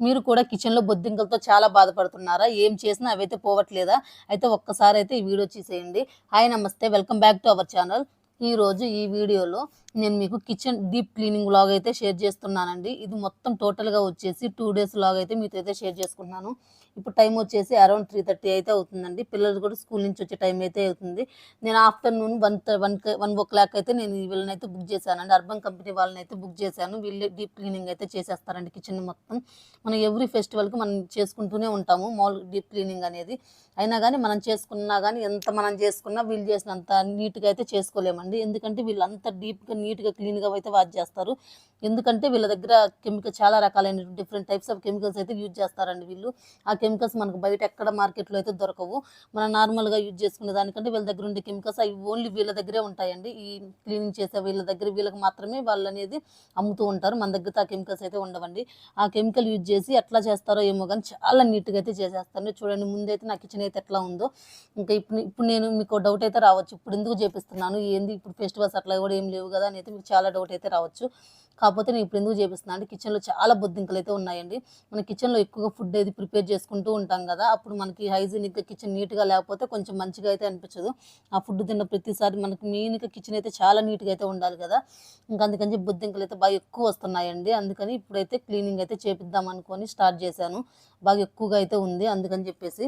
మీరు కూడా కిచెన్లో బొద్దింకలతో చాలా బాధపడుతున్నారా? ఏం చేసినా అవైతే పోవట్లేదా? అయితే ఒక్కసారి అయితే ఈ వీడియో చూసేయండి హాయ్ నమస్తే. Welcome back to our channel ఈరోజు ఈ వీడియోలో నేను మీకు కిచెన్ డీప్ క్లీనింగ్ లాగ్ అయితే షేర్ చేస్తున్నానండి. ఇది మొత్తం టోటల్గా వచ్చేసి టూ డేస్ లాగ్ అయితే మీతో అయితే షేర్ చేసుకుంటున్నాను. ఇప్పుడు టైం వచ్చేసి అరౌండ్ త్రీ థర్టీ అయితే అవుతుందండి. పిల్లలు కూడా స్కూల్ నుంచి వచ్చే టైం అయితే అవుతుంది. నేను afternoon one one one o'clock అయితే నేను వీళ్ళని అయితే బుక్ చేశానండి. అర్బన్ కంపెనీ వాళ్ళని అయితే బుక్ చేశాను. వీళ్ళే డీప్ క్లీనింగ్ అయితే చేసేస్తారండి కిచెన్ మొత్తం. మనం ఎవ్రీ ఫెస్టివల్కి మనం చేసుకుంటూనే ఉంటాము. మామూలు డీప్ క్లీనింగ్ అనేది. అయినా కానీ మనం చేసుకున్నా కానీ ఎంత మనం చేసుకున్నా వీళ్ళు చేసినంత నీట్గా అయితే చేసుకోలేమండి. ఎందుకంటే వీళ్ళు అంత డీప్గా నీట్గా క్లీన్గా అయితే వాచ్ చేస్తారు. ఎందుకంటే వీళ్ళ దగ్గర కెమికల్ చాలా రకాలైన డిఫరెంట్ టైప్స్ ఆఫ్ కెమికల్స్ అయితే యూజ్ చేస్తారండి వీళ్ళు. ఆ కెమికల్స్ మనకు బయట ఎక్కడ మార్కెట్లో అయితే దొరకవు. మనం నార్మల్గా యూజ్ చేసుకునే దానికంటే వీళ్ళ దగ్గర ఉండే కెమికల్స్ అవి ఓన్లీ వీళ్ళ దగ్గరే ఉంటాయండి. ఈ క్లీనింగ్ చేసే వీళ్ళ దగ్గర వీళ్ళకి మాత్రమే వాళ్ళు అనేది అమ్ముతూ ఉంటారు. మన దగ్గర ఆ కెమికల్స్ అయితే ఉండవండి. ఆ కెమికల్ యూజ్ చేసి ఎట్లా చేస్తారో ఏమో కానీ చాలా నీట్గా అయితే చేసేస్తాను. చూడండి ముందైతే నా కిచెన్ అయితే ఎట్లా ఉందో. ఇంకా ఇప్పుడు ఇప్పుడు నేను మీకు డౌట్ అయితే రావచ్చు. ఇప్పుడు ఎందుకు చేపిస్తున్నాను? ఏంది? ఇప్పుడు ఫెస్టివల్స్ అట్లా కూడా ఏం లేవు కదా అని అయితే మీకు చాలా డౌట్ అయితే రావచ్చు. కాకపోతే నేను ఇప్పుడు ఎందుకు చేపిస్తున్నాను అంటే కిచెన్లో చాలా బొద్దింకలు అయితే ఉన్నాయండి. మన కిచెన్లో ఎక్కువగా ఫుడ్ అయితే ప్రిపేర్ చేసుకుంటూ ఉంటాం కదా అప్పుడు మనకి హైజీనిక్గా కిచెన్ నీట్గా లేకపోతే కొంచెం మంచిగా అయితే అనిపించదు. ఆ ఫుడ్ తిన్న ప్రతిసారి మనకి మెయిన్గా కిచెన్ అయితే చాలా నీట్గా అయితే ఉండాలి కదా. ఇంకా అందుకని బొద్దింకలు అయితే బాగా ఎక్కువ వస్తున్నాయండి. అందుకని ఇప్పుడైతే క్లీనింగ్ అయితే చేపిద్దాం అనుకొని స్టార్ట్ చేశాను. బాగా ఎక్కువగా అయితే ఉంది అందుకని చెప్పేసి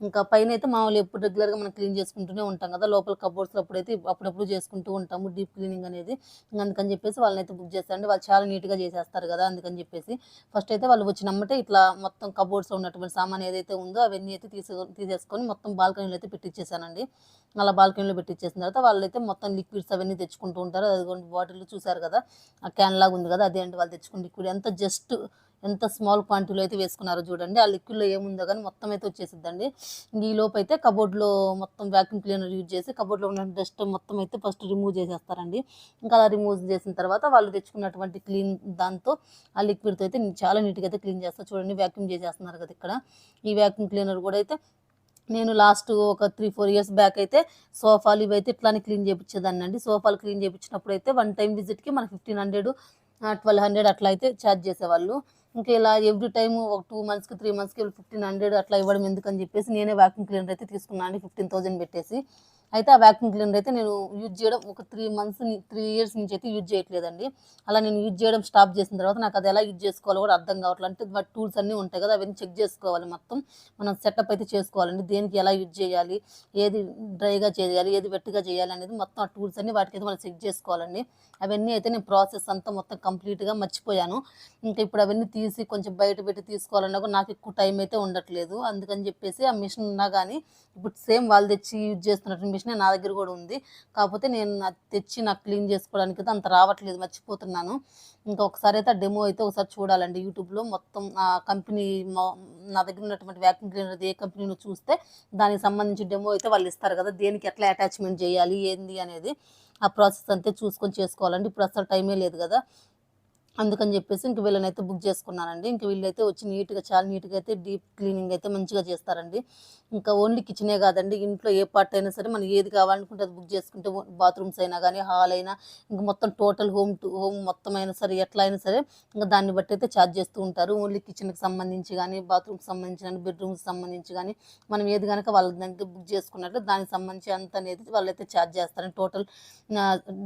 ఇంకా పైన అయితే మామూలు ఎప్పుడు రెగ్యులర్గా మనం క్లీన్ చేసుకుంటూనే ఉంటాం కదా. లోపల కబోర్డ్స్లో అప్పుడైతే అప్పుడప్పుడు చేసుకుంటూ ఉంటాము డీప్ క్లీనింగ్ అనేది. అందుకని చెప్పేసి వాళ్ళని అయితే బుక్ చేస్తారండి. వాళ్ళు చాలా నీట్గా చేసేస్తారు కదా అందుకని చెప్పేసి. ఫస్ట్ అయితే వాళ్ళు వచ్చినమ్మటే ఇట్లా మొత్తం కబోర్డ్స్లో ఉన్నటువంటి సామాన్ ఏదైతే ఉందో అవన్నీ అయితే తీసే తీసేసుకొని మొత్తం బాల్కనీలో అయితే పెట్టించేసానండి అలా బాల్కనీలో పెట్టించేసిన తర్వాత వాళ్ళైతే మొత్తం లిక్విడ్స్ అవన్నీ తెచ్చుకుంటూ ఉంటారు. అది బాటిల్ చూసారు కదా? ఆ క్యాన్ లాగా ఉంది కదా? అదే అండి వాళ్ళు తెచ్చుకున్న లిక్విడ్ ఎంత జస్ట్ ఎంత స్మాల్ క్వాంటిటీలో అయితే వేసుకున్నారో చూడండి. ఆ లిక్విడ్లో ఏముందో కానీ మొత్తం అయితే వచ్చేసిద్దండి. ఈ లోపు అయితే కబోర్డ్లో మొత్తం వ్యాక్యూమ్ క్లీనర్ యూజ్ చేసి కబోర్డ్లో ఉన్న డస్ట్ మొత్తం అయితే ఫస్ట్ రిమూవ్ చేసేస్తారండి. ఇంకా అలా రిమూవ్ చేసిన తర్వాత వాళ్ళు తెచ్చుకున్నటువంటి క్లీన్ దాంతో ఆ లిక్విడ్తో అయితే చాలా నీట్గా అయితే క్లీన్ చేస్తారు చూడండి. వ్యాక్యూమ్ చేసేస్తున్నారు కదా ఇక్కడ. ఈ వ్యాక్యూమ్ క్లీనర్ కూడా అయితే నేను లాస్ట్ ఒక త్రీ ఫోర్ ఇయర్స్ బ్యాక్ అయితే సోఫాలు ఇవైతే ఇట్లానే క్లీన్ చేయించేదాన్ని అండి. సోఫాలు క్లీన్ చేయించినప్పుడు అయితే వన్ టైం విజిట్కి మనకి ఫిఫ్టీన్ హండ్రెడ్ ట్వెల్వ్ హండ్రెడ్ అట్లా అయితే ఛార్జ్ చేసేవాళ్ళు. ఇంకా ఇలా ఎవ్రీ టైం ఒక టూ మంత్స్కి త్రీ మంత్స్కి ఫిఫ్టీన్ హండ్రెడ్ అట్లా ఇవ్వడం ఎందుకని చెప్పేసి నేనే వ్యాక్యూమ్ క్లీనర్ అయితే తీసుకున్నాను ఫిఫ్టీన్ థౌసండ్ పెట్టేసి. అయితే ఆ వ్యాక్యూమ్ క్లీనర్ అయితే నేను యూజ్ చేయడం ఒక త్రీ మంత్స్ త్రీ ఇయర్స్ నుంచి అయితే యూజ్ చేయట్లేదండి. అలా నేను యూజ్ చేయడం స్టాప్ చేసిన తర్వాత నాకు అది ఎలా యూజ్ చేసుకోవాలో కూడా అర్థం కావట్లేదు. అంటే వాటి టూల్స్ అన్నీ ఉంటాయి కదా అవన్నీ చెక్ చేసుకోవాలి మొత్తం. మనం సెటప్ అయితే చేసుకోవాలండి. దేనికి ఎలా యూజ్ చేయాలి ఏది డ్రైగా చేయాలి ఏది వెట్టుగా చేయాలి అనేది మొత్తం ఆ టూల్స్ అన్ని వాటికి అయితే మనం చెక్ చేసుకోవాలండి. అవన్నీ అయితే నేను ప్రాసెస్ అంతా మొత్తం కంప్లీట్గా మర్చిపోయాను. ఇంకా ఇప్పుడు అవన్నీ తీసి కొంచెం బయట పెట్టి తీసుకోవాలన్నా కూడా నాకు ఎక్కువ టైం అయితే ఉండట్లేదు. అందుకని చెప్పేసి ఆ మిషన్ ఉన్నా కానీ ఇప్పుడు సేమ్ వాళ్ళు తెచ్చి యూజ్ చేస్తున్నట్టు మిషన్ నా దగ్గర కూడా ఉంది. కాకపోతే నేను తెచ్చి నాకు క్లీన్ చేసుకోవడానికి అయితే అంత రావట్లేదు మర్చిపోతున్నాను. ఇంకా ఒకసారి అయితే డెమో అయితే ఒకసారి చూడాలండి. యూట్యూబ్లో మొత్తం ఆ కంపెనీ నా దగ్గర ఉన్నటువంటి వ్యాక్యూమ్ క్లీనర్ ఏ కంపెనీలో చూస్తే దానికి సంబంధించి డెమో అయితే వాళ్ళు ఇస్తారు కదా దేనికి ఎట్లా అటాచ్మెంట్ చేయాలి ఏంది అనేది ఆ ప్రాసెస్ అంతే చూసుకొని చేసుకోవాలండి. ఇప్పుడు అసలు టైమే లేదు కదా. అందుకని చెప్పేసి ఇంక వీళ్ళనైతే బుక్ చేసుకున్నానండి. ఇంక వీళ్ళైతే వచ్చి నీట్గా చాలా నీట్గా అయితే డీప్ క్లీనింగ్ అయితే మంచిగా చేస్తారండి. ఇంకా ఓన్లీ కిచెనే కాదండి ఇంట్లో ఏ పార్ట్ అయినా సరే మనం ఏది కావాలనుకుంటే అది బుక్ చేసుకుంటే బాత్రూమ్స్ అయినా కానీ హాల్ అయినా ఇంకా మొత్తం టోటల్ హోమ్ టు హోమ్ మొత్తం అయినా సరే ఎట్లా అయినా సరే ఇంకా దాన్ని బట్టి అయితే ఛార్జ్ చేస్తూ ఉంటారు. ఓన్లీ కిచెన్కి సంబంధించి కానీ బాత్రూమ్కి సంబంధించి కానీ బెడ్రూమ్కి సంబంధించి కానీ మనం ఏది కనుక వాళ్ళ దానికి బుక్ చేసుకున్నట్టు దానికి సంబంధించి అంత అనేది వాళ్ళైతే ఛార్జ్ చేస్తారు టోటల్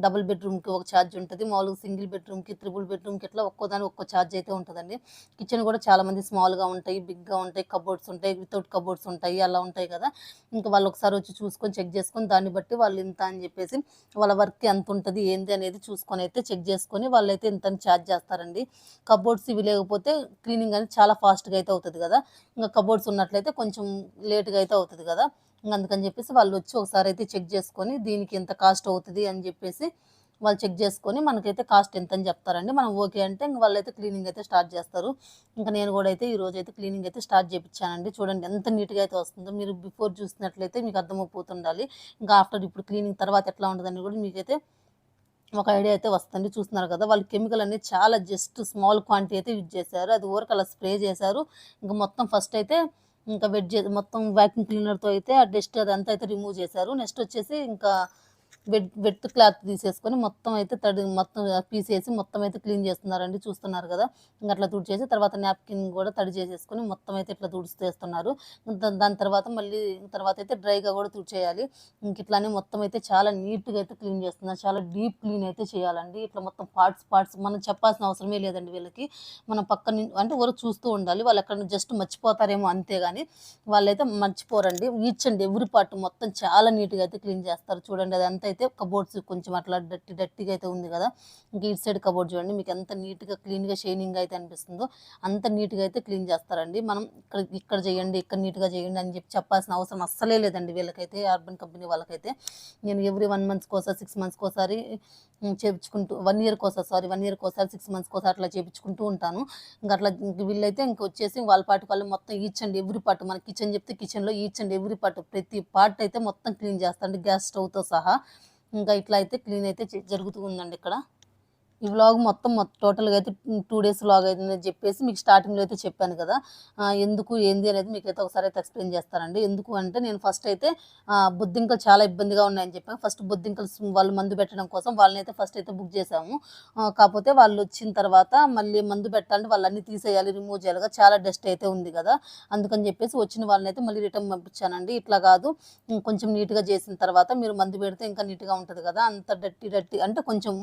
డబుల్ బెడ్రూమ్కి ఒక ఛార్జ్ ఉంటుంది. మామూలుగా సింగిల్ బెడ్రూమ్కి త్రిబుల్ బెడ్రూమ్కి ఇట్లా ఒక్కో దానికి ఒక్కో ఛార్జ్ అయితే ఉంటుందండి. కిచెన్ కూడా చాలామంది స్మాల్గా ఉంటాయి బిగ్గా ఉంటాయి కబోర్డ్స్ ఉంటాయి వితౌట్ కబోర్డ్స్ ఉంటాయి అలా ఉంటాయి కదా. ఇంకా వాళ్ళు ఒకసారి వచ్చి చూసుకొని చెక్ చేసుకొని దాన్ని బట్టి వాళ్ళు ఇంత అని చెప్పేసి వాళ్ళ వర్క్ ఎంత ఉంటుంది ఏంది అనేది చూసుకొని అయితే చెక్ చేసుకొని వాళ్ళైతే ఇంత ఛార్జ్ చేస్తారండి. కబోర్డ్స్ ఇవి లేకపోతే క్లీనింగ్ అనేది చాలా ఫాస్ట్గా అయితే అవుతుంది కదా. ఇంకా కబోర్డ్స్ ఉన్నట్లయితే కొంచెం లేట్గా అయితే అవుతుంది కదా. ఇంకా అందుకని చెప్పేసి వాళ్ళు వచ్చి ఒకసారి అయితే చెక్ చేసుకొని దీనికి ఎంత కాస్ట్ అవుతుంది అని చెప్పేసి వాళ్ళు చెక్ చేసుకొని మనకైతే కాస్ట్ ఎంత అని చెప్తారండి. మనం ఓకే అంటే ఇంక వాళ్ళైతే క్లీనింగ్ అయితే స్టార్ట్ చేస్తారు. ఇంకా నేను కూడా అయితే ఈ రోజు అయితే క్లీనింగ్ అయితే స్టార్ట్ చేయించానండి చూడండి ఎంత నీట్గా అయితే వస్తుందో. మీరు బిఫోర్ చూసినట్లయితే మీకు అర్థమైపోతుండాలి. ఇంకా ఆఫ్టర్ ఇప్పుడు క్లీనింగ్ తర్వాత ఎట్లా ఉంటుందని కూడా మీకైతే ఒక ఐడియా అయితే వస్తుంది చూస్తున్నారు కదా వాళ్ళు కెమికల్ అనేది చాలా జస్ట్ స్మాల్ క్వాంటిటీ అయితే యూజ్ చేశారు. అది ఊరకు అలా స్ప్రే చేశారు. ఇంకా మొత్తం ఫస్ట్ అయితే ఇంకా వెట్ చే మొత్తం వ్యాక్యూమ్ క్లీనర్తో అయితే ఆ డస్ట్ అదంతా అయితే రిమూవ్ చేశారు. నెక్స్ట్ వచ్చేసి ఇంకా వెట్ బెడ్ క్లాత్ తీసేసుకొని మొత్తం అయితే తడి మొత్తం పీసేసి మొత్తం అయితే క్లీన్ చేస్తున్నారండి చూస్తున్నారు కదా. ఇంకా అట్లా తుడిచేసి తర్వాత నాప్కిన్ కూడా తడి చేసేసుకొని మొత్తం అయితే ఇట్లా తుడిచేస్తున్నారు. దాని తర్వాత మళ్ళీ తర్వాత అయితే డ్రైగా కూడా తుడిచేయాలి. ఇంక ఇట్లానే మొత్తం అయితే చాలా నీట్గా అయితే క్లీన్ చేస్తున్నారు. చాలా డీప్ క్లీన్ అయితే చేయాలండి. ఇట్లా మొత్తం పార్ట్స్ పార్ట్స్ మనం చెప్పాల్సిన అవసరమే లేదండి వీళ్ళకి. మనం పక్కన అంటే వరకు చూస్తూ ఉండాలి. వాళ్ళు ఎక్కడ జస్ట్ మర్చిపోతారేమో అంతేగాని వాళ్ళైతే మర్చిపోరండి. ఈచ్ అండ్ ఎవ్రీ పార్ట్ మొత్తం చాలా నీట్గా అయితే క్లీన్ చేస్తారు. చూడండి అదంతా అయితే కబోర్డ్స్ కొంచెం అట్లా డట్టి డట్టిగా అయితే ఉంది కదా. ఇంకా ఇటు సైడ్ కబోర్డ్ చూడండి మీకు ఎంత నీట్గా క్లీన్గా షైనింగ్ అయితే అనిపిస్తుందో అంత నీట్గా అయితే క్లీన్ చేస్తారండి. మనం ఇక్కడ ఇక్కడ చేయండి ఇక్కడ నీట్గా చేయండి అని చెప్పి చెప్పాల్సిన అవసరం అస్సలే లేదండి వీళ్ళకైతే అర్బన్ కంపెనీ వాళ్ళకైతే. నేను ఎవ్రీ వన్ మంత్స్కి ఒకసారి సిక్స్ మంత్స్కి ఒకసారి చేపించుకుంటూ వన్ ఇయర్కి ఒకసారి సారీ వన్ ఇయర్కి ఒకసారి సిక్స్ మంత్స్కి ఒకసారి అట్లా చేపించుకుంటూ ఉంటాను. ఇంకా అట్లా వీళ్ళైతే ఇంక వచ్చేసి వాళ్ళ పాటు వాళ్ళు మొత్తం ఈచ్ అండ్ ఎవ్రీ పార్ట్ మన కిచెన్ చెప్తే కిచెన్లో ఈచ్ అండ్ ఎవ్రీ పార్ట్ ప్రతి పార్ట్ అయితే మొత్తం క్లీన్ చేస్తాను గ్యాస్ స్టవ్తో సహా ఇంకా ఇట్లా అయితే క్లీన్ అయితే జరుగుతూ ఉందండి ఇక్కడ. ఈ వ్లాగ్ మొత్తం టోటల్గా అయితే టూ డేస్ వ్లాగ్ అయిందని చెప్పేసి మీకు స్టార్టింగ్లో అయితే చెప్పాను కదా. ఎందుకు ఏంది అనేది మీకు అయితే ఒకసారి అయితే ఎక్స్ప్లెయిన్ చేస్తానండి. ఎందుకు అంటే నేను ఫస్ట్ అయితే బొద్దింకలు చాలా ఇబ్బందిగా ఉన్నాయని చెప్పాను. ఫస్ట్ బొద్దింకలు వాళ్ళు మందు పెట్టడం కోసం వాళ్ళని అయితే ఫస్ట్ అయితే బుక్ చేసాము కాకపోతే వాళ్ళు వచ్చిన తర్వాత మళ్ళీ మందు పెట్టాలంటే వాళ్ళు అన్ని తీసేయాలి రిమూవ్ చేయాలిగా చాలా డస్ట్ అయితే ఉంది కదా. అందుకని చెప్పేసి వచ్చిన వాళ్ళని అయితే మళ్ళీ రిటర్న్ పంపించానండి. ఇట్లా కాదు కొంచెం నీట్గా చేసిన తర్వాత మీరు మందు పెడితే ఇంకా నీట్గా ఉంటుంది కదా. అంత డట్టి డట్టి అంటే కొంచెం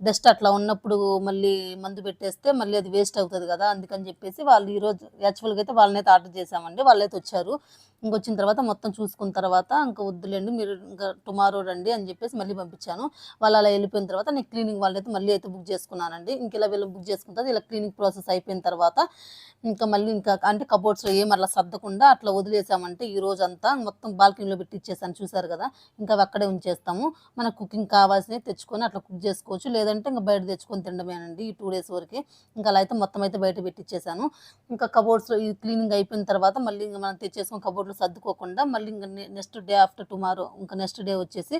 డస్ట్ అట్లా ఉన్నప్పుడు మళ్ళీ మందు పెట్టేస్తే మళ్ళీ అది వేస్ట్ అవుతుంది కదా అందుకని చెప్పేసి వాళ్ళు ఈరోజు యాక్చువల్గా అయితే వాళ్ళనైతే ఆర్డర్ చేసామండి వాళ్ళైతే వచ్చారు. ఇంకొచ్చిన తర్వాత మొత్తం చూసుకున్న తర్వాత ఇంకా వద్దులేండి మీరు ఇంకా టుమారో రండి అని చెప్పేసి మళ్ళీ పంపించాను. వాళ్ళు అలా వెళ్ళిపోయిన తర్వాత నేను క్లీనింగ్ వాళ్ళైతే మళ్ళీ అయితే బుక్ చేసుకున్నానండి. ఇంక ఇలా వీళ్ళు బుక్ చేసుకున్న ఇలా క్లీనింగ్ ప్రాసెస్ అయిపోయిన తర్వాత ఇంకా మళ్ళీ ఇంకా అంటే కబోర్డ్స్లో ఏం అలా సర్దకుండా అట్లా వదిలేసామంటే ఈ రోజు అంతా మొత్తం బాల్కనీలో పెట్టి ఇచ్చేసాను చూసారు కదా? ఇంకా అక్కడే ఉంచేస్తాము. మన కుకింగ్ కావాల్సినవి తెచ్చుకొని అట్లా కుక్ చేసుకోవచ్చు. లేదంటే ఇంకా బయట తెచ్చుకొని తినడమేనండి ఈ టూ డేస్ వరకు. ఇంకా అలా అయితే మొత్తం అయితే బయట పెట్టిచ్చేసాను. ఇంకా కబోర్డ్స్లో ఈ క్లీనింగ్ అయిపోయిన తర్వాత మళ్ళీ ఇంకా మనం తెచ్చేసుకొని రోడ్లు సర్దుకోకుండా మళ్ళీ ఇంకా నెక్స్ట్ డే ఆఫ్టర్ టుమారో ఇంకా నెక్స్ట్ డే వచ్చేసి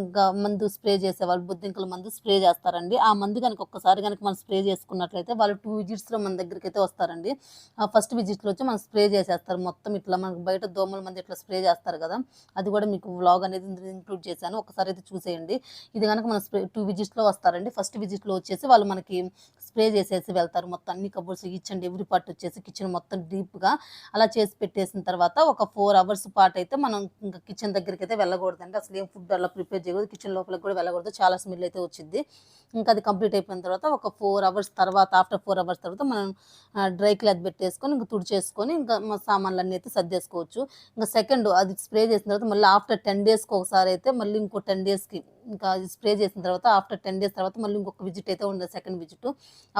ఇంకా మందు స్ప్రే చేసేవాళ్ళు బొద్దింకల మందు స్ప్రే చేస్తారండి. ఆ మందు కనుక ఒక్కసారి కనుక మనం స్ప్రే చేసుకున్నట్లయితే వాళ్ళు టూ విజిట్స్లో మన దగ్గరికి అయితే వస్తారండి. ఆ ఫస్ట్ విజిట్లో వచ్చి మనం స్ప్రే చేసేస్తారు. మొత్తం ఇట్లా మనకు బయట దోమల మంది ఇట్లా స్ప్రే చేస్తారు కదా అది కూడా మీకు వ్లాగ్ అనేది ఇంక్లూడ్ చేశాను. ఒకసారి అయితే చూసేయండి. ఇది కనుక మనం స్ప్రే టూ విజిట్స్లో వస్తారండి. ఫస్ట్ విజిట్లో వచ్చేసి వాళ్ళు మనకి స్ప్రే చేసేసి వెళ్తారు. మొత్తం అన్ని కబోర్డ్స్ ఇచ్చండి ఎవ్రీ పార్ట్ వచ్చేసి కిచెన్ మొత్తం డీప్గా అలా చేసి పెట్టేసిన తర్వాత ఒక ఫోర్ అవర్స్ పాటు అయితే మనం ఇంకా కిచెన్ దగ్గరికి అయితే వెళ్ళకూడదండి. అసలు ఏం ఫుడ్ అలా ప్రిపేర్ చేయకూడదు. కిచెన్ లోపలికి కూడా వెళ్ళకూడదు. చాలా స్మెల్ అయితే వచ్చింది ఇంకా అది కంప్లీట్ అయిపోయిన తర్వాత ఒక ఫోర్ అవర్స్ తర్వాత ఆఫ్టర్ ఫోర్ అవర్స్ తర్వాత మనం డ్రై క్లాత్ పెట్టేసుకొని ఇంకా తుడిచేసుకొని ఇంకా సామాన్లు అన్నీ అయితే సర్దేసుకోవచ్చు. ఇంకా సెకండ్ అది స్ప్రే చేసిన తర్వాత మళ్ళీ ఆఫ్టర్ టెన్ డేస్కి ఒకసారి అయితే మళ్ళీ ఇంకో టెన్ డేస్కి ఇంకా అది స్ప్రే చేసిన తర్వాత ఆఫ్టర్ టెన్ డేస్ తర్వాత మళ్ళీ ఇంకొక విజిట్ అయితే ఉండదు. Second visit.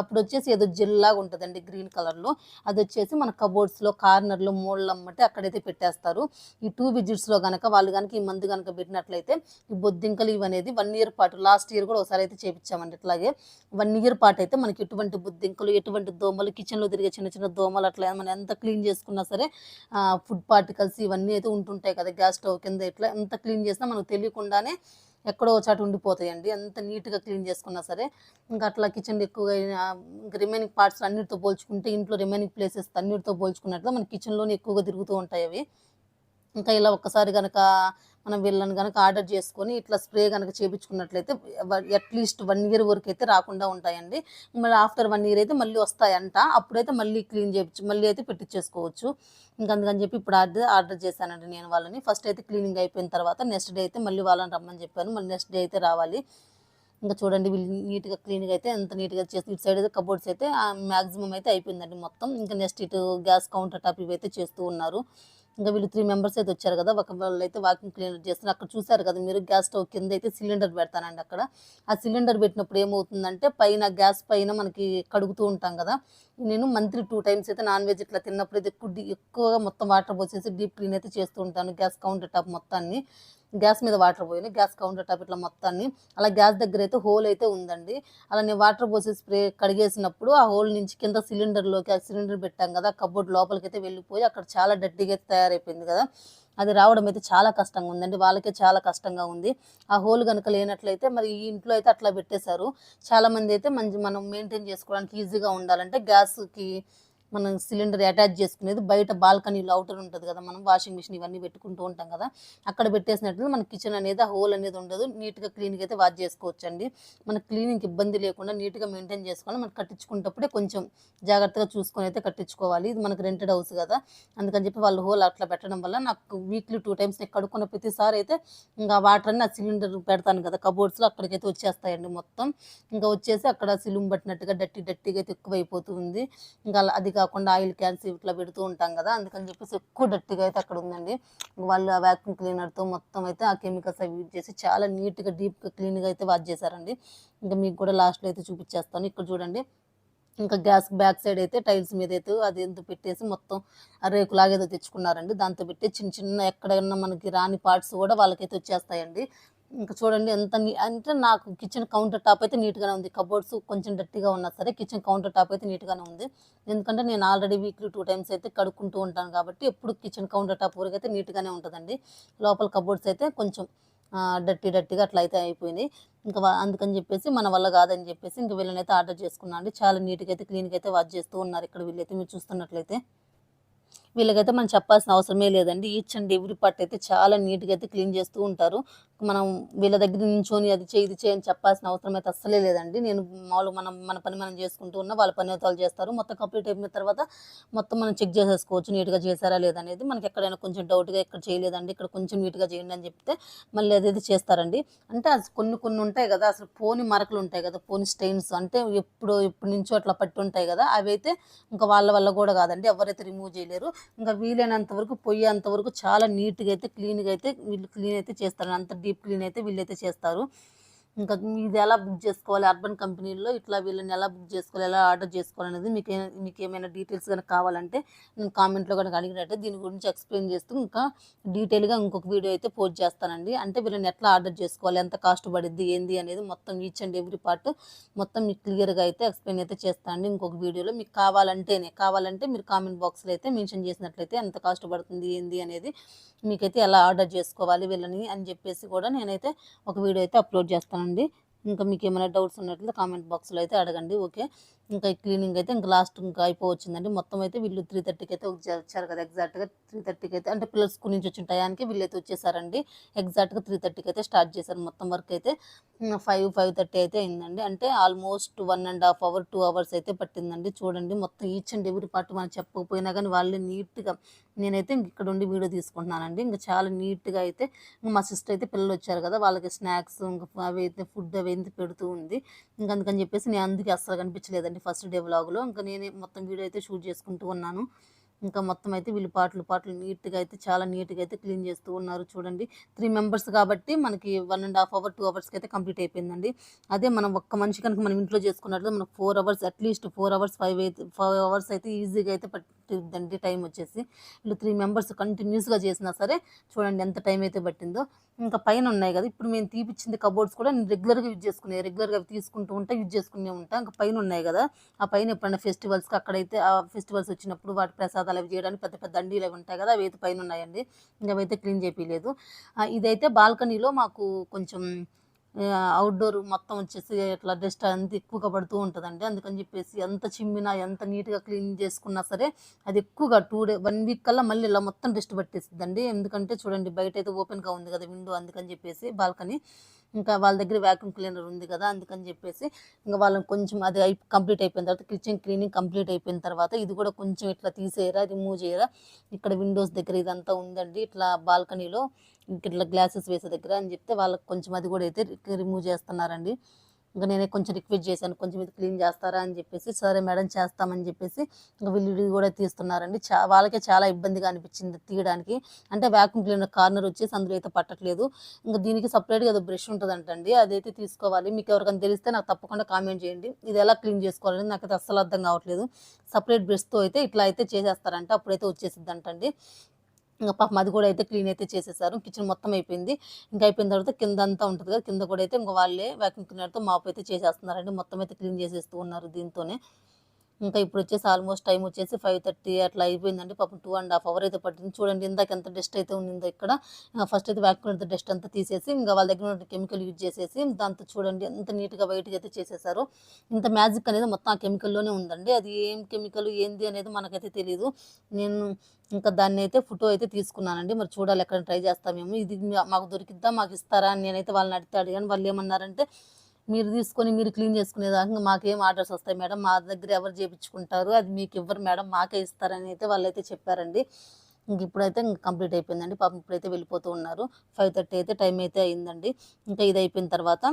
అప్పుడు వచ్చేసి ఏదో జిల్లాగా ఉంటుందండి గ్రీన్ కలర్లో. అది వచ్చేసి మన కబోర్డ్స్లో కార్నర్లో మూలలు అమ్మటే అక్కడైతే పెట్టేస్తారు. ఈ టూ విజిట్స్లో కనుక వాళ్ళు కనుక ఈ మందు కనుక పెట్టినట్లయితే ఈ బొద్దింకలు ఇవనేది వన్ ఇయర్ పాటు లాస్ట్ ఇయర్ కూడా ఒకసారి అయితే చేపించామండి ఇట్లాగే. వన్ ఇయర్ పాటు అయితే మనకి ఎటువంటి బొద్దింకలు ఎటువంటి దోమలు కిచెన్లో తిరిగే చిన్న చిన్న దోమలు అట్లా మనం ఎంత క్లీన్ చేసుకున్నా సరే ఫుడ్ పార్టికల్స్ ఇవన్నీ అయితే ఉంటుంటాయి కదా గ్యాస్ స్టవ్ కింద ఇట్లా ఎంత క్లీన్ చేసినా మనకు తెలియకుండానే ఎక్కడో ఒక చాటు ఉండిపోతాయండి. ఎంత నీట్గా క్లీన్ చేసుకున్నా సరే ఇంకా అట్లా కిచెన్ ఎక్కువగా ఇంకా రిమైనింగ్ పార్ట్స్ అన్నిటితో పోల్చుకుంటే ఇంట్లో రిమైనింగ్ ప్లేసెస్ అన్నిటితో పోల్చుకున్నట్లు మన కిచెన్లోనే ఎక్కువగా తిరుగుతూ ఉంటాయి అవి. ఇంకా ఇలా ఒక్కసారి కనుక మనం వీళ్ళని కనుక ఆర్డర్ చేసుకొని ఇట్లా స్ప్రే కనుక చేయించుకున్నట్లయితే అట్లీస్ట్ వన్ ఇయర్ వరకు అయితే రాకుండా ఉంటాయండి. మళ్ళీ ఆఫ్టర్ వన్ ఇయర్ అయితే మళ్ళీ వస్తాయంట. అప్పుడైతే మళ్ళీ క్లీన్ చేయించు మళ్ళీ అయితే పెట్టించేసుకోవచ్చు ఇంకా అందుకని చెప్పి ఇప్పుడు ఆర్డర్ ఆర్డర్ చేశానండి నేను వాళ్ళని. ఫస్ట్ అయితే క్లీనింగ్ అయిపోయిన తర్వాత నెక్స్ట్ డే అయితే మళ్ళీ వాళ్ళని రమ్మని చెప్పాను. మళ్ళీ నెక్స్ట్ డే అయితే రావాలి. ఇంకా చూడండి వీళ్ళు నీట్గా క్లీన్గా అయితే ఎంత నీట్గా చేసి ఇటు సైడ్ అయితే కబోర్డ్స్ అయితే మ్యాక్సిమం అయితే అయిపోయిందండి మొత్తం. ఇంకా నెక్స్ట్ ఇటు గ్యాస్ కౌంటర్ టాప్ ఇవి అయితే చేస్తూ ఉన్నారు. ఇంకా వీళ్ళు త్రీ మెంబర్స్ అయితే వచ్చారు కదా. ఒక వాళ్ళు అయితే వాకింగ్ క్లీనర్ చేస్తున్నారు. అక్కడ చూసారు కదా మీరు గ్యాస్ స్టవ్ కింద అయితే సిలిండర్ పెడతానండి అక్కడ. ఆ సిలిండర్ పెట్టినప్పుడు ఏమవుతుందంటే పైన గ్యాస్ పైన మనకి కడుగుతూ ఉంటాం కదా. నేను మంత్లీ టూ టైమ్స్ అయితే నాన్ వెజ్ ఇట్లా తిన్నప్పుడు అయితే ఎక్కువ డీ- ఎక్కువగా మొత్తం వాటర్ పోసేసి డీప్ క్లీన్ అయితే చేస్తూ ఉంటాను. గ్యాస్ కౌంటర్ టాప్ మొత్తాన్ని. గ్యాస్ మీద వాటర్ పోయినాయి గ్యాస్ కౌంటర్ టాప్ ఇట్లా మొత్తాన్ని అలా గ్యాస్ దగ్గర అయితే హోల్ అయితే ఉందండి. అలా నేను వాటర్ పోసి స్ప్రే కడిగేసినప్పుడు ఆ హోల్ నుంచి కింద సిలిండర్లోకి ఆ సిలిండర్ పెట్టాం కదా కబోర్డ్ లోపలికైతే వెళ్ళిపోయి అక్కడ చాలా డట్టిగా అయితే తయారైపోయింది కదా. అది రావడం అయితే చాలా కష్టంగా ఉందండి. వాళ్ళకే చాలా కష్టంగా ఉంది. ఆ హోల్ కనుక లేనట్లయితే మరి ఈ ఇంట్లో అయితే అట్లా పెట్టేశారు. చాలామంది అయితే మంచి మనం మెయింటైన్ చేసుకోవడానికి ఈజీగా ఉండాలంటే గ్యాస్కి మనం సిలిండర్ అటాచ్ చేసుకునేది బయట బాల్కనీలో అవుటర్ ఉంటుంది కదా మనం వాషింగ్ మిషన్ ఇవన్నీ పెట్టుకుంటూ ఉంటాం కదా అక్కడ పెట్టేసినట్లు మన కిచెన్ అనేది ఆ హోల్ అనేది ఉండదు. నీట్గా క్లీన్గా అయితే వాష్ చేసుకోవచ్చు అండి మన క్లీనింగ్ ఇబ్బంది లేకుండా నీట్గా మెయింటైన్ చేసుకోవాలి. మనం కట్టించుకునేటప్పుడే కొంచెం జాగ్రత్తగా చూసుకొని అయితే కట్టించుకోవాలి. ఇది మనకి రెంటెడ్ హౌస్ కదా అందుకని చెప్పి వాళ్ళు హోల్ అట్లా పెట్టడం వల్ల నాకు వీక్లీ టూ టైమ్స్ నేను కడుక్కున్న ప్రతిసారి అయితే ఇంకా వాటర్ అన్ని ఆ సిలిండర్ పెడతాను కదా కబోర్డ్స్లో అక్కడికైతే వచ్చేస్తాయండి మొత్తం. ఇంకా వచ్చేసి అక్కడ సిలుం పట్టినట్టుగా డట్టి డట్టిగా అయితే ఎక్కువైపోతుంది. ఇంకా అలా- అది కాకుండా ఆయిల్ క్యాన్స్ ఇట్లా పెడుతూ ఉంటాం కదా అందుకని చెప్పేసి ఎక్కువ డట్టిగా అయితే అక్కడ ఉందండి. వాళ్ళు ఆ వ్యాక్యూమ్ క్లీనర్తో మొత్తం అయితే ఆ కెమికల్స్ అవి యూజ్ చేసి చాలా నీట్గా డీప్గా క్లీన్గా అయితే వాష్ చేశారండి. ఇంకా మీకు కూడా లాస్ట్లో అయితే చూపించేస్తాను. ఇక్కడ చూడండి. ఇంకా గ్యాస్ బ్యాక్ సైడ్ అయితే టైల్స్ మీద అయితే అది ఎంత పెట్టేసి మొత్తం రేకులాగేదో ఏదో తెచ్చుకున్నారండి. దాంతో పెట్టి చిన్న చిన్న ఎక్కడైనా మనకి రాని పార్ట్స్ కూడా వాళ్ళకైతే వచ్చేస్తాయండి. ఇంకా చూడండి ఎంత నీ అంటే నాకు కిచెన్ కౌంటర్ టాప్ అయితే నీట్గానే ఉంది. కబోర్డ్స్ కొంచెం డట్టిగా ఉన్నా సరే కిచెన్ కౌంటర్ టాప్ అయితే నీట్గానే ఉంది. ఎందుకంటే నేను ఆల్రెడీ వీక్లీ టూ టైమ్స్ అయితే కడుక్కుంటూ ఉంటాను కాబట్టి ఎప్పుడు కిచెన్ కౌంటర్ టాప్ వరకు అయితే నీట్గానే ఉంటుందండి. లోపల కబోర్డ్స్ అయితే కొంచెం డర్టీ డట్టి డట్టిగా అట్లా అయితే అయిపోయినాయి ఇంకా అందుకని చెప్పేసి మన వల్ల కాదని చెప్పేసి ఇంక వీళ్ళనైతే ఆర్డర్ చేసుకున్నాను అండి. చాలా నీట్గా అయితే క్లీన్గా అయితే వాచ్ చేస్తూ ఉన్నారు ఇక్కడ వీళ్ళైతే మీరు చూస్తున్నట్లయితే. వీళ్ళకైతే మనం చెప్పాల్సిన అవసరమే లేదండి. ఈచ్ అండ్ ఎవ్రీ పార్ట్ అయితే చాలా నీట్గా అయితే క్లీన్ చేస్తూ ఉంటారు. మనం వీళ్ళ దగ్గర నించొని అది చేయి ఇది చేయని చెప్పాల్సిన అవసరం అయితే అస్సలే లేదండి. నేను మామూలు మనం మన పని మనం చేసుకుంటూ ఉన్నా వాళ్ళ పని వాళ్ళు చేస్తారు. మొత్తం కంప్లీట్ అయిపోయిన తర్వాత మొత్తం మనం చెక్ చేసేసుకోవచ్చు నీట్గా చేశారా లేదనేది మనకి ఎక్కడైనా కొంచెం డౌట్గా ఇక్కడ చేయలేదండి. ఇక్కడ కొంచెం నీట్గా చేయండి అని చెప్తే మళ్ళీ అదైతే చేస్తారండి. అంటే కొన్ని కొన్ని ఉంటాయి కదా అసలు పోని మరకలు ఉంటాయి కదా పోని స్టెయిన్స్. అంటే ఎప్పుడు ఎప్పటి నుంచో అట్లా పట్టి ఉంటాయి కదా అవి అయితే ఇంకా వాళ్ళ వల్ల కూడా కాదండి. ఎవరైతే రిమూవ్ చేయలేరు. ఇంకా వీలైనంత వరకు పోయేంత వరకు చాలా నీట్గా అయితే క్లీన్గా అయితే వీళ్ళు క్లీన్ అయితే చేస్తారు. అంత డీప్ క్లీన్ అయితే వీళ్ళైతే చేస్తారు. ఇంకా ఇది ఎలా బుక్ చేసుకోవాలి? అర్బన్ కంపెనీల్లో ఇట్లా వీళ్ళని ఎలా బుక్ చేసుకోవాలి? ఎలా ఆర్డర్ చేసుకోవాలి అనేది మీకు మీకు ఏమైనా డీటెయిల్స్ కనుక కావాలంటే నేను కామెంట్లో కనుక అడిగినట్టే దీని గురించి ఎక్స్ప్లెయిన్ చేస్తూ ఇంకా డీటెయిల్గా ఇంకొక వీడియో అయితే పోస్ట్ చేస్తానండి. అంటే వీళ్ళని ఎట్లా ఆర్డర్ చేసుకోవాలి? ఎంత కాస్ట్ పడిద్ది? ఏంది? అనేది మొత్తం ఈచ్ అండ్ ఎవ్రీ పార్ట్ మొత్తం మీకు క్లియర్గా అయితే ఎక్స్ప్లెయిన్ అయితే చేస్తానండి. ఇంకొక వీడియోలో మీకు కావాలంటేనే కావాలంటే మీరు కామెంట్ బాక్స్లో అయితే మెన్షన్ చేసినట్లయితే ఎంత కాస్ట్ పడుతుంది? ఏంది? అనేది మీకైతే ఎలా ఆర్డర్ చేసుకోవాలి? వీళ్ళని అని చెప్పేసి కూడా నేనైతే ఒక వీడియో అయితే అప్లోడ్ చేస్తాను చేస్తానండి ఇంకా మీకు ఏమైనా డౌట్స్ ఉన్నట్లయితే కామెంట్ బాక్స్లో అయితే అడగండి. ఓకే? ఇంకా క్లీనింగ్ అయితే ఇంకా లాస్ట్ ఇంకా అయిపోవచ్చిందండి. మొత్తం అయితే వీళ్ళు త్రీ థర్టీకి అయితే వచ్చారు కదా. ఎగ్జాక్ట్గా త్రీ థర్టీకి అయితే అంటే పిల్లలు స్కూల్ నుంచి వచ్చిన టయానికి వీళ్ళు అయితే వచ్చేసారండి ఎగ్జాక్ట్గా త్రీ థర్టీకి అయితే స్టార్ట్ చేశారు. మొత్తం వర్క్ అయితే ఫైవ్ ఫైవ్ థర్టీ అయితే అయిందండి. అంటే almost one and half hour two hours అయితే పట్టిందండి. చూడండి మొత్తం ఈచ్ అండ్ ఎవ్రీ పార్ట్ మనం చెప్పకపోయినా కానీ వాళ్ళే నీట్గా నేనైతే ఇక్కడ ఉండి వీడియో తీసుకుంటున్నానండి. ఇంకా చాలా నీట్గా అయితే ఇంకా మా సిస్టర్ అయితే పిల్లలు వచ్చారు కదా వాళ్ళకి స్నాక్స్ ఇంకా అవి అయితే ఫుడ్ అవి అయితే పెడుతూ ఉంది. ఇంకా అందుకని చెప్పేసి నేను అందుకే అస్సలు కనిపించలేదండి ఫస్ట్ డే వ్లాగ్లో. ఇంకా నేనే మొత్తం వీడియో అయితే షూట్ చేసుకుంటూ ఉన్నాను. ఇంకా మొత్తం అయితే వీళ్ళు పాటలు పాటలు నీట్గా అయితే చాలా నీట్గా అయితే క్లీన్ చేస్తూ ఉన్నారు చూడండి. త్రీ మెంబర్స్ కాబట్టి మనకి one and half hour two అవర్స్కి అయితే కంప్లీట్ అయిపోయిందండి. అదే మనం ఒక్క మనిషి కనుక మనం ఇంట్లో చేసుకున్నట్లు మనకు four hours at least four hours five అయితే ఫైవ్ అవర్స్ అయితే ఈజీగా అయితే పట్టిద్దండి టైం వచ్చేసి. వీళ్ళు త్రీ మెంబర్స్ కంటిన్యూస్గా చేసినా సరే చూడండి ఎంత టైం అయితే పట్టిందో. ఇంకా పైన ఉన్నాయి కదా ఇప్పుడు మేము తీపిచ్చింది కబోర్డ్స్ కూడా నేను రెగ్యులర్గా యూజ్ చేసుకునే రెగ్యులర్గా తీసుకుంటూ ఉంటా యూజ్ చేసుకునే ఉంటా. ఇంకా పైన ఉన్నాయి కదా ఆ పైన ఎప్పుడైనా ఫెస్టివల్స్కి అక్కడైతే ఆ ఫెస్టివల్స్ వచ్చినప్పుడు వాటి ప్రసాదాలు అవి చేయడానికి పెద్ద పెద్ద అండీలు అవి ఉంటాయి కదా అవి అయితే పైన ఉన్నాయండి. ఇంకా అవైతే క్లీన్ చేయలేదు ఇదైతే బాల్కనీలో మాకు కొంచెం అవుట్డోర్ మొత్తం వచ్చేసి ఇట్లా డస్ట్ అంత ఎక్కువగా పడుతూ ఉంటుందండి. అందుకని చెప్పేసి ఎంత చిమ్మినా ఎంత నీట్గా క్లీన్ చేసుకున్నా సరే అది ఎక్కువగా టూ డే వన్ వీక్ కల్లా మళ్ళీ ఇలా మొత్తం డస్ట్ పట్టేస్తుందండి ఎందుకంటే చూడండి బయట అయితే ఓపెన్గా ఉంది కదా విండో అందుకని చెప్పేసి బాల్కనీ. ఇంకా వాళ్ళ దగ్గర వ్యాక్యూమ్ క్లీనర్ ఉంది కదా అందుకని చెప్పేసి ఇంకా వాళ్ళని కొంచెం అది అయి కంప్లీట్ అయిపోయిన తర్వాత కిచెన్ క్లీనింగ్ కంప్లీట్ అయిపోయిన తర్వాత ఇది కూడా కొంచెం ఇట్లా తీసేయరా రిమూవ్ చేయరా. ఇక్కడ విండోస్ దగ్గర ఇదంతా ఉందండి. ఇట్లా బాల్కనీలో ఇట్లా గ్లాసెస్ వేసే దగ్గర అని చెప్తే వాళ్ళకి కొంచెం అది కూడా అయితే రిమూవ్ చేస్తున్నారండి. ఇంకా నేనే కొంచెం రిక్వెస్ట్ చేశాను కొంచెం ఇది క్లీన్ చేస్తారా అని చెప్పేసి సరే మేడం చేస్తామని చెప్పేసి ఇంకా వీళ్ళు కూడా తీస్తున్నారండి. చా వాళ్ళకే చాలా ఇబ్బందిగా అనిపించింది తీయడానికి. అంటే వ్యాక్యూమ్ క్లీనర్ కార్నర్ వచ్చేసి అందులో అయితే పట్టట్లేదు. ఇంకా దీనికి సపరేట్గా ఏదో బ్రష్ ఉంటుందంటండి అదైతే తీసుకోవాలి. మీకు ఎవరికైనా తెలిస్తే నాకు తప్పకుండా కామెంట్ చేయండి. ఇది ఎలా క్లీన్ చేసుకోవాలని నాకైతే అస్సలు అర్థం కావట్లేదు. సపరేట్ బ్రష్తో అయితే ఇట్లా అయితే చేసేస్తారంట అప్పుడైతే వచ్చేసిద్ది అంటండి ఇంకా పాపం అది కూడా అయితే క్లీన్ అయితే చేసేసారు. కిచెన్ మొత్తం అయిపోయింది. ఇంకా అయిపోయిన తర్వాత కింద అంతా ఉంటుంది కదా కింద కూడా అయితే ఇంకా వాళ్ళే వ్యాక్యూమ్ క్లీనర్తో మాపు అయితే చేసేస్తున్నారండి. మొత్తం అయితే క్లీన్ చేసేస్తూ ఉన్నారు దీంతోనే. ఇంకా ఇప్పుడు వచ్చేసి ఆల్మోస్ట్ టైం వచ్చేసి ఫైవ్ థర్టీ అట్లా అయిపోయిందండి. పాపం టూ అండ్ హాఫ్ అవర్ అయితే పట్టింది. చూడండి ఇందాక ఎంత డస్ట్ అయితే ఉండిందో ఇక్కడ. ఫస్ట్ అయితే వ్యాక్యూమ్ డస్ట్ అంతా తీసేసి ఇంకా వాళ్ళ దగ్గర ఉన్న కెమికల్ యూజ్ చేసేసి దాంతో చూడండి ఎంత నీట్గా వైట్గా అయితే చేసేసారు. ఇంత మ్యాజిక్ అనేది మొత్తం ఆ కెమికల్లోనే ఉందండి. అది ఏం కెమికల్ ఏంది అనేది మనకైతే తెలియదు నేను ఇంకా దాన్ని అయితే ఫోటో అయితే తీసుకున్నానండి. మరి చూడాలి ఎక్కడ ట్రై చేస్తామేమో. ఇది మాకు దొరికిద్దా మాకు ఇస్తారా అని నేనైతే వాళ్ళని అడిగితే అడిగాను. వాళ్ళు ఏమన్నారంటే మీరు తీసుకొని మీరు క్లీన్ చేసుకునే దాకా మాకేం ఆర్డర్స్ వస్తాయి మేడం? మా దగ్గర ఎవరు చేయించుకుంటారు అది మీకు ఇవ్వరు మేడం. మాకే ఇస్తారని అయితే వాళ్ళైతే చెప్పారండి. ఇంక ఇప్పుడైతే ఇంక కంప్లీట్ అయిపోయిందండి. పాపం ఇప్పుడైతే వెళ్ళిపోతూ ఉన్నారు. ఫైవ్ థర్టీ అయితే టైం అయితే అయిందండి. ఇంకా ఇది అయిపోయిన తర్వాత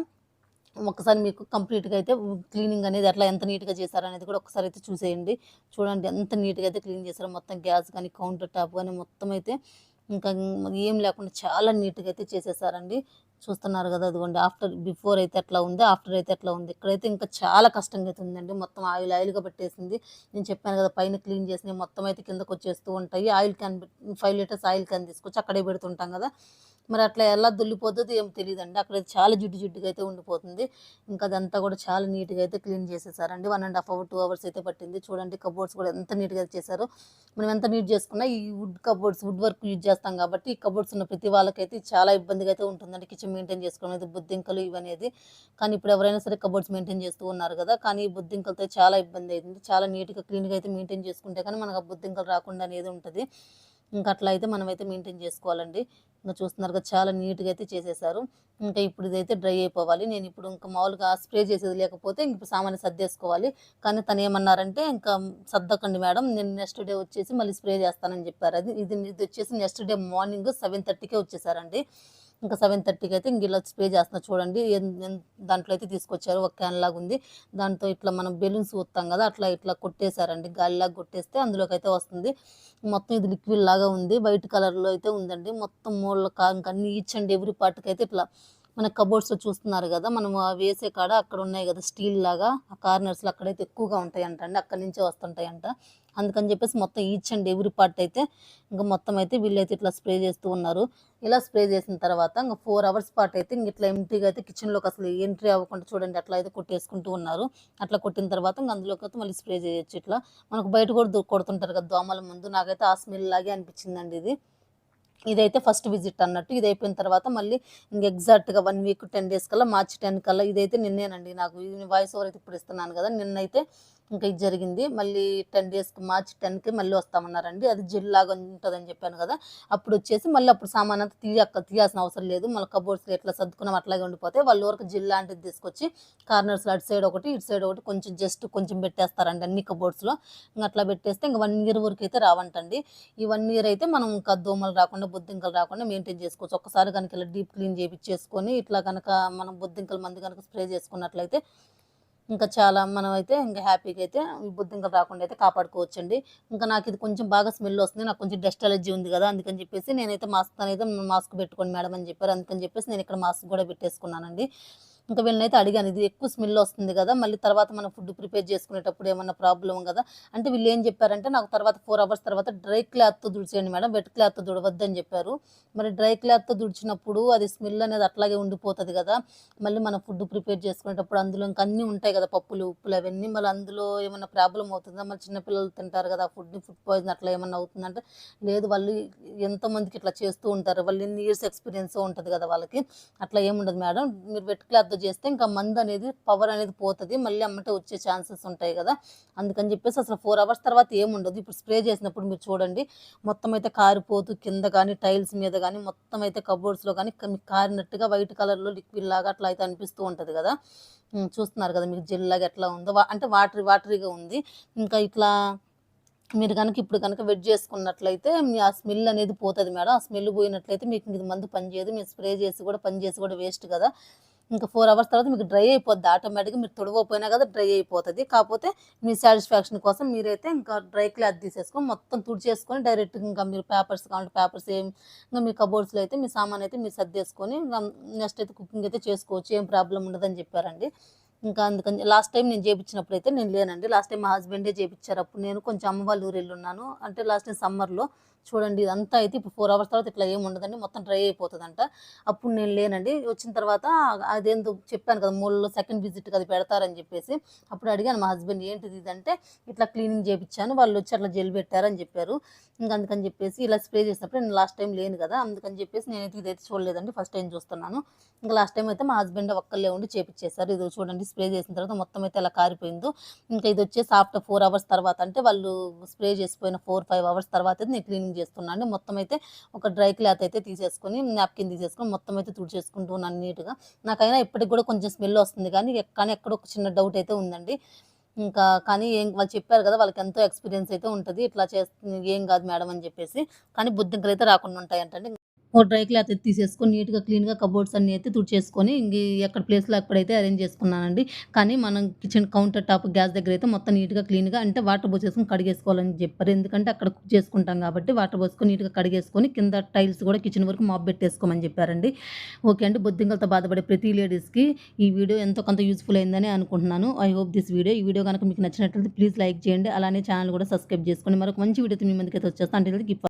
ఒకసారి మీకు కంప్లీట్గా అయితే క్లీనింగ్ అనేది అట్లా ఎంత నీట్గా చేశారు అనేది కూడా ఒకసారి అయితే చూసేయండి. చూడండి ఎంత నీట్గా అయితే క్లీన్ చేశారో. మొత్తం గ్యాస్ కానీ కౌంటర్ టాప్ కానీ మొత్తం అయితే ఇంకా ఏం లేకుండా చాలా నీట్గా అయితే చేసేసారండి. చూస్తున్నారు కదా అదిగోండి. ఆఫ్టర్ బిఫోర్ అయితే ఎట్లా ఉంది ఆఫ్టర్ అయితే ఎట్లా ఉంది. ఇక్కడైతే ఇంకా చాలా కష్టంగా అయితే ఉందండి మొత్తం ఆయిల్ ఆయిల్గా పెట్టేసింది. నేను చెప్పాను కదా పైన క్లీన్ చేసినవి మొత్తం అయితే కిందకు వచ్చేస్తూ ఉంటాయి. Oil can five litres oil can తీసుకొచ్చి అక్కడే పెడుతుంటాం కదా. మరి అట్లా ఎలా దుల్లిపోతుందో ఏం తెలియదండి అక్కడ చాలా జిడ్డు జిడ్డుగా అయితే ఉండిపోతుంది. ఇంకా అదంతా కూడా చాలా నీట్గా అయితే clean చేసేసారండి. One and half hour two hours అయితే పట్టింది. చూడండి కబోర్డ్స్ కూడా ఎంత నీట్గా చేశారు. మనం ఎంత నీట్ చేసుకున్నా ఈ wood cupboards wood work use చేస్తాం కాబట్టి ఈ కబోర్డ్స్ ఉన్న ప్రతి వాళ్ళకైతే చాలా ఇబ్బందిగా అయితే ఉంటుందండి. కిచెన్ మెయింటైన్ చేసుకోవడం అనేది బుద్ధింకలు ఇవనేది. కానీ ఇప్పుడు ఎవరైనా సరే కబోర్డ్స్ మెయింటైన్ చేస్తూ ఉన్నారు కదా కానీ ఈ బుద్ధింకలతో చాలా ఇబ్బంది అయింది. చాలా నీట్గా క్లీన్గా అయితే మెయింటైన్ చేసుకుంటే కానీ మనకు ఆ బుద్ధింకలు రాకుండా అనేది ఉంటుంది. ఇంకా అట్లా అయితే మనమైతే మెయింటైన్ చేసుకోవాలండి. ఇంకా చూస్తున్నారు కదా చాలా నీట్గా అయితే చేసేసారు. ఇంకా ఇప్పుడు ఇదైతే డ్రై అయిపోవాలి. నేను ఇప్పుడు ఇంకా మామూలుగా స్ప్రే చేసేది లేకపోతే ఇంక ఇప్పుడు సామాన్య సర్దేసుకోవాలి. కానీ తను ఏమన్నారంటే ఇంకా సర్దకండి మేడం నేను నెక్స్ట్ డే వచ్చేసి మళ్ళీ స్ప్రే చేస్తానని చెప్పారు. అది ఇది ఇది వచ్చేసి నెక్స్ట్ డే మార్నింగ్ సెవెన్ థర్టీకే వచ్చేసారండి. ఇంకా సెవెన్ థర్టీకి అయితే ఇంక ఇలా స్ప్రే చేస్తున్నా. చూడండి దాంట్లో అయితే తీసుకొచ్చారు. ఒక క్యాన్ లాగా ఉంది. దాంతో ఇట్లా మనం బెలూన్స్ ఊతాం కదా అట్లా ఇట్లా కొట్టేశారండి. గాలిలాగా కొట్టేస్తే అందులోకి అయితే వస్తుంది. మొత్తం ఇది లిక్విడ్ లాగా ఉంది. వైట్ కలర్లో అయితే ఉందండి. మొత్తం మూల ఇంకా అన్ని ఈచ్ అండ్ ఎవ్రీ పార్ట్కి అయితే ఇట్లా మన కబోర్డ్స్లో చూస్తున్నారు కదా మనం వేసే కాడ అక్కడ ఉన్నాయి కదా స్టీల్ లాగా ఆ కార్నర్స్లో అక్కడైతే ఎక్కువగా ఉంటాయి అంట అండి అక్కడి నుంచే వస్తుంటాయంట. అందుకని చెప్పేసి మొత్తం ఈచ్ అండ్ ఎవ్రీ పార్ట్ అయితే ఇంకా మొత్తం అయితే వీళ్ళైతే ఇట్లా స్ప్రే చేస్తూ ఉన్నారు. ఇలా స్ప్రే చేసిన తర్వాత ఇంకా ఫోర్ అవర్స్ పాటు అయితే ఇంక ఇట్లా ఎంట్రీగా అయితే కిచెన్లోకి అసలు ఎంట్రీ అవ్వకుండా చూడండి అట్లా అయితే కొట్టేసుకుంటూ ఉన్నారు. అట్లా కొట్టిన తర్వాత ఇంకా అందులోకి అయితే మళ్ళీ స్ప్రే చేయొచ్చు ఇట్లా. మనకు బయట కూడా కొడుతుంటారు కదా దోమల ముందు. నాకైతే ఆ స్మెల్ లాగే అనిపించిందండి ఇది. ఇదైతే ఫస్ట్ విజిట్ అన్నట్టు. ఇది అయిపోయిన తర్వాత మళ్ళీ ఇంక ఎగ్జాక్ట్గా వన్ వీక్ టెన్ డేస్ కల్లా మార్చి టెన్ కల్లా ఇదైతే నిన్నేనండి నాకు. ఇది వాయిస్ ఓవర్ అయితే ఇప్పుడు ఇస్తున్నాను కదా. నిన్నైతే ఇంకా ఇది జరిగింది. మళ్ళీ టెన్ డేస్కి మార్చి టెన్కి మళ్ళీ వస్తామన్నారండి. అది జెల్ లాగా ఉంటుందని చెప్పాను కదా. అప్పుడు వచ్చేసి మళ్ళీ అప్పుడు సామాన్ అంతా తీయక్క తీయాల్సిన అవసరం లేదు. మళ్ళీ కబోర్డ్స్లో ఎట్లా సర్దుకున్నాం అట్లాగే ఉండిపోతే వాళ్ళు వరకు జిల్ లాంటిది తీసుకొచ్చి కార్నర్స్లో అటు సైడ్ ఒకటి ఇటు సైడ్ ఒకటి కొంచెం జస్ట్ కొంచెం పెట్టేస్తారండి అన్ని కబోర్డ్స్లో ఇంకా అట్లా పెట్టేస్తే ఇంకా వన్ ఇయర్ వరకు అయితే రావంటండి. ఈ వన్ ఇయర్ అయితే మనం ఇంకా దోమలు రాకుండా బొద్దింకలు రాకుండా మెయింటైన్ చేసుకోవచ్చు. ఒక్కసారి కనుక ఇలా డీప్ క్లీన్ చేయించేసుకొని ఇట్లా కనుక మనం బొద్దింకల మంది కనుక స్ప్రే చేసుకున్నట్లయితే ఇంకా చాలా మనం అయితే ఇంకా హ్యాపీగా అయితే ఈ రాకుండా అయితే కాపాడుకోవచ్చండి. ఇంకా నాకు ఇది కొంచెం బాగా స్మెల్ వస్తుంది నాకు కొంచెం డస్ట్ అలర్జీ ఉంది కదా అందుకని చెప్పేసి నేనైతే మాస్క్ అనేది మాస్క్ పెట్టుకోండి మేడం అని చెప్పారు. అందుకని చెప్పేసి నేను ఇక్కడ మాస్క్ కూడా పెట్టేసుకున్నానండి. ఇంకా వీళ్ళనైతే అడిగాను ఇది ఎక్కువ స్మెల్ వస్తుంది కదా మళ్ళీ తర్వాత మనం ఫుడ్ ప్రిపేర్ చేసుకునేటప్పుడు ఏమన్నా ప్రాబ్లం కదా అంటే వీళ్ళు ఏం చెప్పారంటే నాకు తర్వాత ఫోర్ అవర్స్ తర్వాత డ్రై క్లాత్తో తుడిచేయండి మేడం వెట్ క్లాత్తో తుడవద్దని చెప్పారు. మరి డ్రై క్లాత్తో తుడిచినప్పుడు అది స్మెల్ అనేది అట్లాగే ఉండిపోతుంది కదా మళ్ళీ మనం ఫుడ్ ప్రిపేర్ చేసుకునేటప్పుడు అందులో ఇంకా అన్నీ ఉంటాయి కదా పప్పులు ఉప్పులు అవన్నీ మళ్ళీ అందులో ఏమైనా ప్రాబ్లం అవుతుందా? మళ్ళీ చిన్నపిల్లలు తింటారు కదా ఫుడ్ని ఫుడ్ పాయిజన్ అట్లా ఏమన్నా అవుతుందంటే లేదు వాళ్ళు ఎంతమందికి ఇట్లా చేస్తూ ఉంటారు వాళ్ళు ఎన్ని ఇయర్స్ ఎక్స్పీరియన్స్ ఉంటుంది కదా వాళ్ళకి అట్లా ఏముండదు మేడం మీరు వెట్ క్లాత్ చేస్తే ఇంకా మందు అనేది పవర్ అనేది పోతుంది. మళ్ళీ అమ్మటే వచ్చే ఛాన్సెస్ ఉంటాయి కదా. అందుకని చెప్పేసి అసలు ఫోర్ అవర్స్ తర్వాత ఏముండదు ఇప్పుడు స్ప్రే చేసినప్పుడు మీరు చూడండి మొత్తం అయితే కారిపోతూ కింద కానీ టైల్స్ మీద కానీ మొత్తం అయితే కబోర్డ్స్లో కానీ మీకు కారినట్టుగా వైట్ కలర్లో లిక్విడ్ లాగా అట్లా అయితే అనిపిస్తూ ఉంటుంది కదా. చూస్తున్నారు కదా మీకు జిల్లాగా ఎట్లా ఉందో. అంటే వాటరీ వాటరీగా ఉంది. ఇంకా ఇట్లా మీరు కనుక ఇప్పుడు కనుక వెట్ చేసుకున్నట్లయితే మీ ఆ స్మెల్ అనేది పోతుంది మేడం. ఆ స్మెల్ పోయినట్లయితే మీకు ఇది మందు పనిచేయదు. మీరు స్ప్రే చేసి కూడా పనిచేసి కూడా వేస్ట్ కదా. ఇంకా ఫోర్ అవర్స్ తర్వాత మీకు డ్రై అయిపోద్ది. ఆటోమేటిక్గా మీరు తుడవపోయినా కదా డ్రై అయిపోతుంది. కాకపోతే మీ సాటిస్ఫాక్షన్ కోసం మీరైతే ఇంకా డ్రై క్లాత్ తీసేసుకొని మొత్తం తుడిచేసుకొని డైరెక్ట్ ఇంకా మీరు పేపర్స్ కావాలంటే పేపర్స్ ఏం ఇంకా మీ కబోర్డ్స్లో అయితే మీ సామాన్ అయితే మీరు సర్దేసుకొని నెక్స్ట్ అయితే కుకింగ్ అయితే చేసుకోవచ్చు. ఏం ప్రాబ్లం ఉండదని చెప్పారండి. ఇంకా అందుకని లాస్ట్ టైం నేను చేపించినప్పుడు అయితే నేను లేనండి. లాస్ట్ టైం మా హస్బెండే చేపించారు. అప్పుడు నేను కొంచెం అమ్మ వాళ్ళ ఊరు వెళ్ళున్నాను అంటే లాస్ట్ టైం సమ్మర్లో చూడండి ఇదంతా అయితే ఇప్పుడు ఫోర్ అవర్స్ తర్వాత ఇట్లా ఏమి ఉండదండి మొత్తం డ్రై అయిపోతుందంట. అప్పుడు నేను లేనండి. వచ్చిన తర్వాత అదేందో చెప్పాను కదా మూలలో సెకండ్ విజిట్ అది పెడతారని చెప్పేసి. అప్పుడు అడిగాను మా హస్బెండ్ ఏంటిది ఇది అంటే ఇట్లా క్లీనింగ్ చేయించాను వాళ్ళు వచ్చి అట్లా జెల్ పెట్టారని చెప్పారు. ఇంకా అందుకని చెప్పేసి ఇలా స్ప్రే చేసినప్పుడు నేను లాస్ట్ టైం లేను కదా అందుకని చెప్పేసి నేనైతే ఇదైతే చూడలేదండి ఫస్ట్ టైం చూస్తున్నాను. ఇంకా లాస్ట్ టైం అయితే మా హస్బెండ్ ఒక్కళ్ళే ఉండి చేపించేశారు ఇది చూడండి స్ప్రే చేసిన తర్వాత మొత్తం అయితే ఇలా కారిపోయిందో. ఇంకా ఇది వచ్చేసి ఆఫ్టర్ ఫోర్ అవర్స్ తర్వాత అంటే వాళ్ళు స్ప్రే చేసిపోయిన ఫోర్ ఫైవ్ అవర్స్ తర్వాత అయితే నేను క్లీనింగ్ చేస్తున్నాను మొత్తం అయితే ఒక డ్రై క్లాత్ అయితే తీసేసుకొని నాప్కిన్ తీసేసుకొని మొత్తం అయితే తుడిచేసుకుంటూ ఉన్నాను నీట్గా. నాకైనా ఇప్పటికి కూడా కొంచెం స్మెల్ వస్తుంది కానీ కానీ ఎక్కడ ఒక చిన్న డౌట్ అయితే ఉందండి. ఇంకా కానీ ఏం వాళ్ళు చెప్పారు కదా వాళ్ళకి ఎంతో ఎక్స్పీరియన్స్ అయితే ఉంటుంది. ఇట్లా చేస్తుంది ఏం కాదు మేడం అని చెప్పేసి. కానీ బుద్ధింకలు అయితే రాకుండా ఉంటాయంటండి. ఓ డ్రై క్లాత్ అయితే తీసేసుకొని నీట్గా క్లీన్గా కబోర్డ్స్ అన్ని అయితే తుడిచేసుకొని ఇంక ఎక్కడ ప్లేస్లో అక్కడైతే అరేంజ్ చేసుకున్నానండి. కానీ మనం కిచెన్ కౌంటర్ టాప్ గ్యాస్ దగ్గర అయితే మొత్తం నీట్గా క్లీన్గా అంటే వాటర్ పోసేసుకొని కడిగేసుకోవాలని చెప్పారు. ఎందుకంటే అక్కడ కుక్ చేసుకుంటాం కాబట్టి వాటర్ పోసుకొని నీట్గా కడిగేసుకొని కింద టైల్స్ కూడా కిచెన్ వరకు మాప్ పెట్టేసుకోమని చెప్పారండి. ఓకే అండి. బొద్దింకలతో బాధపడే ప్రతి లేడీస్కి ఈ వీడియో ఎంతో కొంత యూస్ఫుల్ అయిందని అనుకుంటున్నాను. ఐ హోప్ దిస్ వీడియో ఈ వీడియో కనుక మీకు నచ్చినట్లయితే ప్లీజ్ లైక్ చేయండి. అలానే ఛానల్ కూడా సబ్స్క్రైబ్ చేసుకోండి. మరొక మంచి వీడియోతో మీ ముందుకైతే వచ్చేస్తాను అంటే